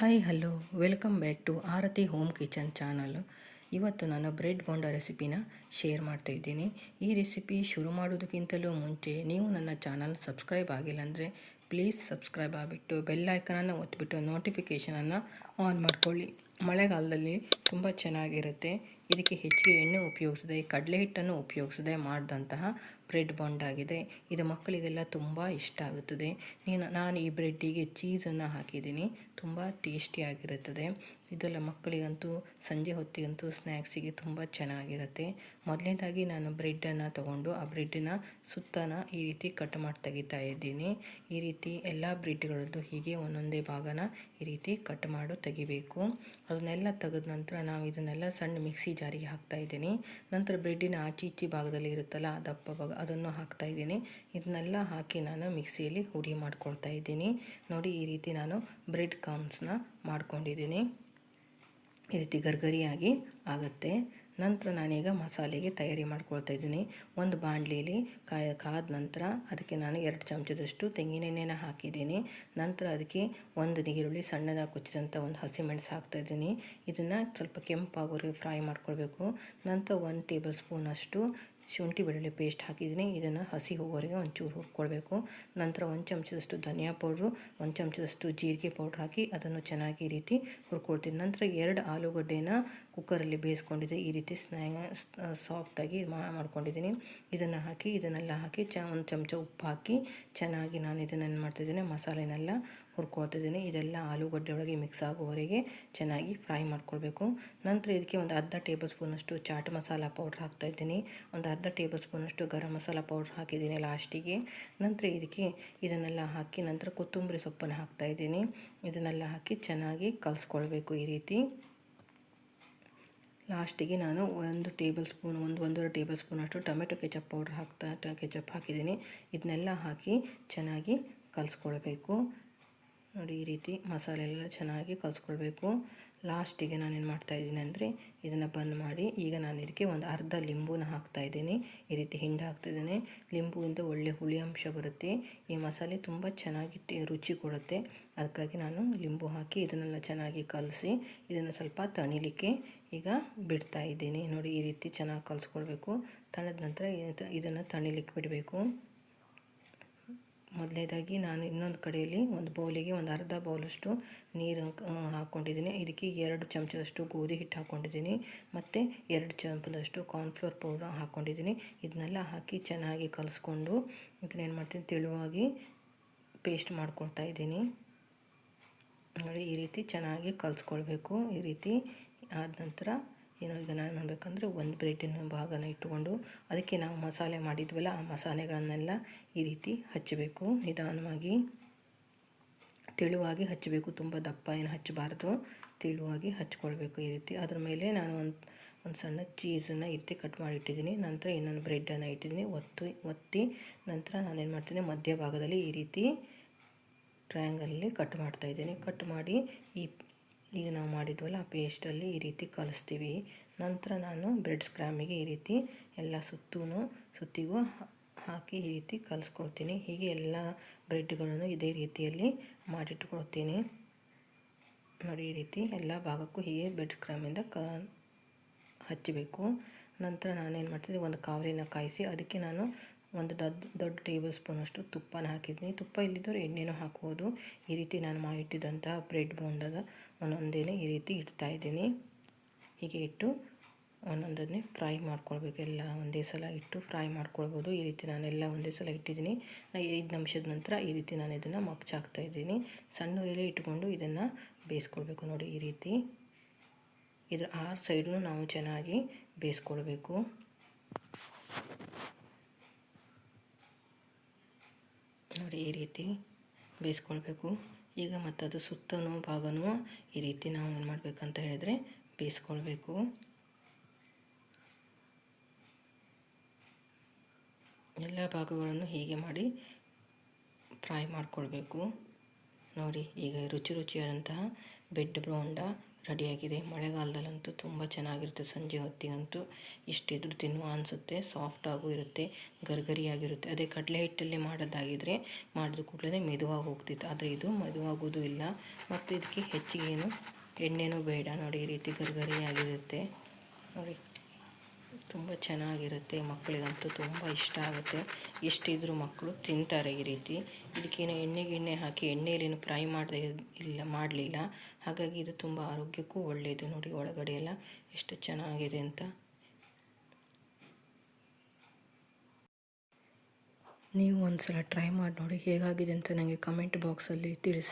Hi, hello. Welcome back to Aarathi home kitchen channel. ಇವತ್ತು ನಾನು bread bonda ರೆಸಿಪಿನ share ಮಾಡ್ತಾ ಇದ್ದೀನಿ. ಈ ರೆಸಿಪಿ ಶುರು ಮಾಡೋದಕ್ಕಿಂತಲೂ ಮುಂಚೆ ನೀವು ನನ್ನ ಚಾನಲ್ ಸಬ್ಸ್ಕ್ರೈಬ್ ಆಗಿಲ್ಲ ಅಂದರೆ ಪ್ಲೀಸ್ ಸಬ್ಸ್ಕ್ರೈಬ್ ಆಗಿಬಿಟ್ಟು ಬೆಲ್ ಐಕನನ್ನು ಒತ್ತಿಬಿಟ್ಟು ನೋಟಿಫಿಕೇಷನನ್ನು ಆನ್ ಮಾಡ್ಕೊಳ್ಳಿ. ಮಳೆಗಾಲದಲ್ಲಿ ತುಂಬ ಚೆನ್ನಾಗಿರುತ್ತೆ. ಇದಕ್ಕೆ ಹೆಚ್ಚಿಗೆ ಎಣ್ಣೆ ಉಪಯೋಗಿಸದೆ, ಕಡಲೆ ಹಿಟ್ಟನ್ನು ಉಪಯೋಗಿಸದೆ ಮಾಡಿದಂತಹ ಬ್ರೆಡ್ ಬಾಂಡ್ ಆಗಿದೆ. ಇದು ಮಕ್ಕಳಿಗೆಲ್ಲ ತುಂಬ ಇಷ್ಟ ಆಗುತ್ತದೆ. ನೀನು, ನಾನು ಈ ಬ್ರೆಡ್ಡಿಗೆ ಚೀಸನ್ನು ಹಾಕಿದ್ದೀನಿ. ತುಂಬ ಟೇಸ್ಟಿಯಾಗಿರುತ್ತದೆ ಇದೆಲ್ಲ ಮಕ್ಕಳಿಗಂತೂ, ಸಂಜೆ ಹೊತ್ತಿಗಂತೂ ಸ್ನ್ಯಾಕ್ಸಿಗೆ ತುಂಬ ಚೆನ್ನಾಗಿರುತ್ತೆ. ಮೊದಲನೇದಾಗಿ ನಾನು ಬ್ರೆಡ್ಡನ್ನು ತಗೊಂಡು, ಆ ಬ್ರೆಡ್ಡಿನ ಸುತ್ತನ ಈ ರೀತಿ ಕಟ್ ಮಾಡಿ ತೆಗಿತಾ ಇದ್ದೀನಿ. ಈ ರೀತಿ ಎಲ್ಲ ಬ್ರೆಡ್ಗಳದ್ದು ಹೀಗೆ ಒಂದೊಂದೇ ಭಾಗನ ಈ ರೀತಿ ಕಟ್ ಮಾಡು ತೆಗಿಬೇಕು. ಅದನ್ನೆಲ್ಲ ತೆಗೆದ ನಂತರ ನಾವು ಇದನ್ನೆಲ್ಲ ಸಣ್ಣ ಮಿಕ್ಸಿ ಜಾರಿಗೆ ಹಾಕ್ತಾ ಇದ್ದೀನಿ. ನಂತರ ಬ್ರೆಡ್ಡಿನ ಆಚೆ ಈಚೆ ಭಾಗದಲ್ಲಿ ಇರುತ್ತಲ್ಲ ದಪ್ಪ ಭಾಗ ಅದನ್ನು ಹಾಕ್ತಾ ಇದ್ದೀನಿ. ಇದನ್ನೆಲ್ಲ ಹಾಕಿ ನಾನು ಮಿಕ್ಸಿಯಲ್ಲಿ ಹುಡಿ ಮಾಡ್ಕೊಳ್ತಾ ಇದ್ದೀನಿ. ನೋಡಿ, ಈ ರೀತಿ ನಾನು ಬ್ರೆಡ್ ಕಾಮ್ಸ್ನ ಮಾಡ್ಕೊಂಡಿದ್ದೀನಿ. ಈ ರೀತಿ ಗರ್ಗರಿಯಾಗಿ ಆಗುತ್ತೆ. ನಂತರ ನಾನೀಗ ಮಸಾಲೆಗೆ ತಯಾರಿ ಮಾಡ್ಕೊಳ್ತಾ ಇದ್ದೀನಿ. ಒಂದು ಬಾಣಲಿಲಿ ಕಾಯ, ಕಾದ ನಂತರ ಅದಕ್ಕೆ ನಾನು ಎರಡು ಚಮಚದಷ್ಟು ತೆಂಗಿನೆಣ್ಣೆನ ಹಾಕಿದ್ದೀನಿ. ನಂತರ ಅದಕ್ಕೆ ಒಂದು ನೀರುಳ್ಳಿ ಸಣ್ಣದಾಗಿ ಕೊಚ್ಚಿದಂಥ ಒಂದು ಹಸಿಮೆಣಸು ಹಾಕ್ತಾಯಿದ್ದೀನಿ ಇದನ್ನು ಸ್ವಲ್ಪ ಕೆಂಪಾಗೋರಿಗೆ ಫ್ರೈ ಮಾಡ್ಕೊಳ್ಬೇಕು. ನಂತರ ಒಂದು ಟೇಬಲ್ ಸ್ಪೂನಷ್ಟು ಶುಂಠಿ ಬೆಳ್ಳುಳ್ಳಿ ಪೇಸ್ಟ್ ಹಾಕಿದ್ದೀನಿ. ಇದನ್ನು ಹಸಿ ಹೋಗೋರಿಗೆ ಒಂಚೂರು ಹುರ್ಕೊಳ್ಬೇಕು. ನಂತರ ಒಂದು ಚಮಚದಷ್ಟು ಧನಿಯಾ ಪೌಡ್ರು, ಒಂದು ಚಮಚದಷ್ಟು ಜೀರಿಗೆ ಪೌಡ್ರ್ ಹಾಕಿ ಅದನ್ನು ಚೆನ್ನಾಗಿ ಈ ರೀತಿ ಹುರ್ಕೊಳ್ತೀನಿ. ನಂತರ ಎರಡು ಆಲೂಗಡ್ಡೆನ ಕುಕ್ಕರಲ್ಲಿ ಬೇಯಿಸ್ಕೊಂಡಿದ್ದೆ. ಈ ರೀತಿ ಸ್ನ್ಯಾ ಸಾಫ್ಟಾಗಿ ಮಾಡ್ಕೊಂಡಿದ್ದೀನಿ. ಇದನ್ನು ಹಾಕಿ, ಇದನ್ನೆಲ್ಲ ಹಾಕಿ ಚ, ಒಂದು ಚಮಚ ಉಪ್ಪು ಹಾಕಿ ಚೆನ್ನಾಗಿ ನಾನು ಇದನ್ನು ಏನು ಮಾಡ್ತಿದ್ದೀನಿ ಮಸಾಲೆನೆಲ್ಲ ಹುರ್ಕೊಳ್ತಿದ್ದೀನಿ ಇದೆಲ್ಲ ಆಲೂಗಡ್ಡೆ ಒಳಗೆ ಮಿಕ್ಸ್ ಆಗೋವರೆಗೆ ಚೆನ್ನಾಗಿ ಫ್ರೈ ಮಾಡ್ಕೊಳ್ಬೇಕು. ನಂತರ ಇದಕ್ಕೆ ಒಂದು ಅರ್ಧ ಟೇಬಲ್ ಸ್ಪೂನಷ್ಟು ಚಾಟ್ ಮಸಾಲ ಪೌಡ್ರ್ ಹಾಕ್ತಾಯಿದ್ದೀನಿ. ಒಂದು ಅರ್ಧ ಟೇಬಲ್ ಸ್ಪೂನಷ್ಟು ಗರಂ ಮಸಾಲ ಪೌಡ್ರ್ ಹಾಕಿದ್ದೀನಿ ಲಾಸ್ಟಿಗೆ ನಂತರ ಇದಕ್ಕೆ ಇದನ್ನೆಲ್ಲ ಹಾಕಿ ನಂತರ ಕೊತ್ತಂಬರಿ ಸೊಪ್ಪನ್ನು ಹಾಕ್ತಾಯಿದ್ದೀನಿ. ಇದನ್ನೆಲ್ಲ ಹಾಕಿ ಚೆನ್ನಾಗಿ ಕಲಿಸ್ಕೊಳ್ಬೇಕು ಈ ರೀತಿ. ಲಾಸ್ಟಿಗೆ ನಾನು ಒಂದು ಟೇಬಲ್ ಸ್ಪೂನ್ ಒಂದು ಒಂದೂವರೆ ಟೇಬಲ್ ಸ್ಪೂನಷ್ಟು ಟೊಮೆಟೊ ಕೆಚಪ್ ಪೌಡ್ರ್ ಹಾಕ್ತಾ ಕೆಚಪ್ ಹಾಕಿದ್ದೀನಿ. ಇದನ್ನೆಲ್ಲ ಹಾಕಿ ಚೆನ್ನಾಗಿ ಕಲಿಸ್ಕೊಳ್ಬೇಕು. ನೋಡಿ ಈ ರೀತಿ ಮಸಾಲೆ ಎಲ್ಲ ಚೆನ್ನಾಗಿ ಕಲಿಸ್ಕೊಳ್ಬೇಕು. ಲಾಸ್ಟಿಗೆ ನಾನೇನು ಮಾಡ್ತಾಯಿದ್ದೀನಿ ಅಂದರೆ ಇದನ್ನು ಬಂದ್ ಮಾಡಿ ಈಗ ನಾನು ಇದಕ್ಕೆ ಒಂದು ಅರ್ಧ ಲಿಂಬುನ ಹಾಕ್ತಾಯಿದ್ದೀನಿ ಈ ರೀತಿ ಹಿಂಡ ಹಾಕ್ತಿದ್ದೀನಿ ಲಿಂಬುವಿಂದ ಒಳ್ಳೆ ಹುಳಿ ಅಂಶ ಬರುತ್ತೆ. ಈ ಮಸಾಲೆ ತುಂಬ ಚೆನ್ನಾಗಿ ರುಚಿ ಕೊಡುತ್ತೆ. ಅದಕ್ಕಾಗಿ ನಾನು ಲಿಂಬು ಹಾಕಿ ಇದನ್ನೆಲ್ಲ ಚೆನ್ನಾಗಿ ಕಲಸಿ ಇದನ್ನು ಸ್ವಲ್ಪ ತಣಿಲಿಕ್ಕೆ ಈಗ ಬಿಡ್ತಾ ಇದ್ದೀನಿ. ನೋಡಿ ಈ ರೀತಿ ಚೆನ್ನಾಗಿ ಕಲಿಸ್ಕೊಳ್ಬೇಕು. ತಣದ ನಂತರ ಇದನ್ನು ತಣಿಲಿಕ್ಕೆ ಬಿಡಬೇಕು. ಮೊದಲನೇದಾಗಿ ನಾನು ಇನ್ನೊಂದು ಕಡೆಯಲ್ಲಿ ಒಂದು ಬೌಲಿಗೆ ಒಂದು ಅರ್ಧ ಬೌಲಷ್ಟು ನೀರು ಹಾಕ್ಕೊಂಡಿದ್ದೀನಿ ಇದಕ್ಕೆ ಎರಡು ಚಮಚದಷ್ಟು ಗೋಧಿ ಹಿಟ್ಟು ಹಾಕ್ಕೊಂಡಿದ್ದೀನಿ ಮತ್ತು ಎರಡು ಚಮಚದಷ್ಟು ಕಾರ್ನ್ಫ್ಲೋರ್ ಪೌಡರ್ ಹಾಕ್ಕೊಂಡಿದ್ದೀನಿ ಇದನ್ನೆಲ್ಲ ಹಾಕಿ ಚೆನ್ನಾಗಿ ಕಲಿಸ್ಕೊಂಡು ಇದನ್ನೇನು ಮಾಡ್ತೀನಿ, ತೆಳುವಾಗಿ ಪೇಸ್ಟ್ ಮಾಡ್ಕೊಳ್ತಾ ಇದ್ದೀನಿ. ನೋಡಿ, ಈ ರೀತಿ ಚೆನ್ನಾಗಿ ಕಲಿಸ್ಕೊಳ್ಬೇಕು. ಈ ರೀತಿ ಆದ ನಂತರ ಏನೋ ಈಗ ನಾನು ಮಾಡಬೇಕಂದ್ರೆ ಒಂದು ಬ್ರೆಡ್ಡಿನ ಭಾಗನ ಇಟ್ಟುಕೊಂಡು ಅದಕ್ಕೆ ನಾವು ಮಸಾಲೆ ಮಾಡಿದ್ವಲ್ಲ, ಆ ಮಸಾಲೆಗಳನ್ನೆಲ್ಲ ಈ ರೀತಿ ಹಚ್ಚಬೇಕು. ನಿಧಾನವಾಗಿ ತೆಳುವಾಗಿ ಹಚ್ಚಬೇಕು. ತುಂಬ ದಪ್ಪ ಏನು ಹಚ್ಚಬಾರ್ದು. ತೆಳುವಾಗಿ ಹಚ್ಕೊಳ್ಬೇಕು ಈ ರೀತಿ. ಅದ್ರ ಮೇಲೆ ನಾನು ಒಂದು ಒಂದು ಸಣ್ಣ ಚೀಸನ್ನು ಎತ್ತಿ ಕಟ್ ಮಾಡಿ ಇಟ್ಟಿದ್ದೀನಿ ನಂತರ ಇನ್ನೊಂದು ಬ್ರೆಡ್ಡನ್ನು ಇಟ್ಟಿದ್ದೀನಿ. ಒತ್ತು, ಒತ್ತಿ ನಂತರ ನಾನೇನು ಮಾಡ್ತೀನಿ, ಮಧ್ಯಭಾಗದಲ್ಲಿ ಈ ರೀತಿ ಟ್ರಯಾಂಗಲಲ್ಲಿ ಕಟ್ ಮಾಡ್ತಾಯಿದ್ದೀನಿ ಕಟ್ ಮಾಡಿ ಈ ಈಗ ನಾವು ಮಾಡಿದ್ವಲ್ಲ ಆ ಪೇಸ್ಟಲ್ಲಿ ಈ ರೀತಿ ಕಲಿಸ್ತೀವಿ. ನಂತರ ನಾನು ಬ್ರೆಡ್ ಸ್ಕ್ರಾಮಿಗೆ ಈ ರೀತಿ ಎಲ್ಲ ಸುತ್ತೂ ಸುತ್ತಿಗೂ ಹಾಕಿ ಈ ರೀತಿ ಕಲಿಸ್ಕೊಳ್ತೀನಿ ಹೀಗೆ ಎಲ್ಲ ಬ್ರೆಡ್ಗಳನ್ನು ಇದೇ ರೀತಿಯಲ್ಲಿ ಮಾಡಿಟ್ಕೊಳ್ತೀನಿ ನೋಡಿ ಈ ರೀತಿ ಎಲ್ಲ ಭಾಗಕ್ಕೂ ಹೀಗೆ ಬ್ರೆಡ್ ಸ್ಕ್ರಾಮಿಂದ ಕ ಹಚ್ಚಬೇಕು ನಂತರ ನಾನೇನು ಮಾಡ್ತೀನಿ ಒಂದು ಕಾವಲಿನ ಕಾಯಿಸಿ, ಅದಕ್ಕೆ ನಾನು ಒಂದು ದೊಡ್ಡ ದೊಡ್ಡ ಟೇಬಲ್ ಸ್ಪೂನಷ್ಟು ತುಪ್ಪನ ಹಾಕಿದ್ದೀನಿ ತುಪ್ಪ ಇಲ್ಲಿದ್ದರೆ ಎಣ್ಣೆನೂ ಹಾಕ್ಬೋದು. ಈ ರೀತಿ ನಾನು ಮಾಡಿಟ್ಟಿದ್ದಂತಹ ಬ್ರೆಡ್ ಬೋಂಡಾಗ ಒಂದೊಂದೇ ಈ ರೀತಿ ಇಡ್ತಾ ಇದ್ದೀನಿ. ಹೀಗೆ ಇಟ್ಟು ಒಂದೊಂದನ್ನೇ ಫ್ರೈ ಮಾಡ್ಕೊಳ್ಬೇಕು. ಎಲ್ಲ ಒಂದೇ ಸಲ ಇಟ್ಟು ಫ್ರೈ ಮಾಡ್ಕೊಳ್ಬೋದು. ಈ ರೀತಿ ನಾನೆಲ್ಲ ಒಂದೇ ಸಲ ಇಟ್ಟಿದ್ದೀನಿ. ಐದು ನಿಮಿಷದ ನಂತರ ಈ ರೀತಿ ನಾನು ಇದನ್ನು ಮಗ್ಚಾಕ್ತಾ ಇದ್ದೀನಿ. ಸಣ್ಣ ಉರಿಯಲ್ಲಿ ಇಟ್ಕೊಂಡು ಇದನ್ನು ಬೇಯಿಸ್ಕೊಳ್ಬೇಕು ನೋಡಿ ಈ ರೀತಿ. ಇದರ ಆರು ಸೈಡೂ ನಾವು ಚೆನ್ನಾಗಿ ಬೇಯಿಸ್ಕೊಳ್ಬೇಕು. ನೋಡಿ ಈ ರೀತಿ ಬೇಯಿಸ್ಕೊಳ್ಬೇಕು. ಈಗ ಮತ್ತು ಅದು ಸುತ್ತನೂ ಭಾಗನೂ ಈ ರೀತಿ ನಾವು ಏನು ಮಾಡಬೇಕಂತ ಹೇಳಿದರೆ ಬೇಯಿಸ್ಕೊಳ್ಬೇಕು. ಎಲ್ಲ ಭಾಗಗಳನ್ನು ಹೀಗೆ ಮಾಡಿ ಫ್ರೈ ಮಾಡಿಕೊಳ್ಬೇಕು. ನೋಡಿ ಈಗ ರುಚಿ ರುಚಿಯಾದಂತಹ ಬೆಡ್ ಬೋಂಡ ರೆಡಿಯಾಗಿದೆ. ಮಳೆಗಾಲದಲ್ಲಂತೂ ತುಂಬ ಚೆನ್ನಾಗಿರುತ್ತೆ. ಸಂಜೆ ಹೊತ್ತಿಗಂತೂ ಇಷ್ಟಿದ್ರು ತಿನ್ನುವ ಅನಿಸುತ್ತೆ. ಸಾಫ್ಟಾಗೂ ಇರುತ್ತೆ, ಗರ್ಗರಿಯಾಗಿರುತ್ತೆ. ಅದೇ ಕಡಲೆ ಹಿಟ್ಟಲ್ಲಿ ಮಾಡೋದಾಗಿದ್ದರೆ ಮಾಡಿದ ಕೂಡಲೇ ಮೆದುವಾಗಿ ಹೋಗ್ತಿತ್ತು. ಆದರೆ ಇದು ಮೆದುವಾಗೋದು ಇಲ್ಲ. ಮತ್ತು ಇದಕ್ಕೆ ಹೆಚ್ಚಿಗೆ ಏನು ಎಣ್ಣೆನೂ ಬೇಡ. ನೋಡಿ, ಈ ರೀತಿ ಗರ್ಗರಿಯಾಗಿರುತ್ತೆ. ನೋಡಿ. ತುಂಬ ಚೆನ್ನಾಗಿರುತ್ತೆ, ಮಕ್ಕಳಿಗಂತೂ ತುಂಬ ಇಷ್ಟ ಆಗುತ್ತೆ. ಎಷ್ಟಿದ್ರೂ ಮಕ್ಕಳು ತಿಂತಾರೆ ಈ ರೀತಿ. ಇದಕ್ಕೇನು ಎಣ್ಣೆ ಗಿಣ್ಣೆ ಹಾಕಿ ಎಣ್ಣೆಯಲ್ಲೇನು ಫ್ರೈ ಮಾಡದೆ ಇಲ್ಲ, ಮಾಡಲಿಲ್ಲ. ಹಾಗಾಗಿ ಇದು ತುಂಬ ಆರೋಗ್ಯಕ್ಕೂ ಒಳ್ಳೆಯದು ನೋಡಿ ಒಳಗಡೆ ಎಲ್ಲ. ಎಷ್ಟು ಚೆನ್ನಾಗಿದೆ ಅಂತ. ನೀವು ಒಂದು ಸಲ ಟ್ರೈ ಮಾಡಿ ನೋಡಿ ಹೇಗಾಗಿದೆ ಅಂತ ನನಗೆ ಕಮೆಂಟ್ ಬಾಕ್ಸಲ್ಲಿ ತಿಳಿಸಿ.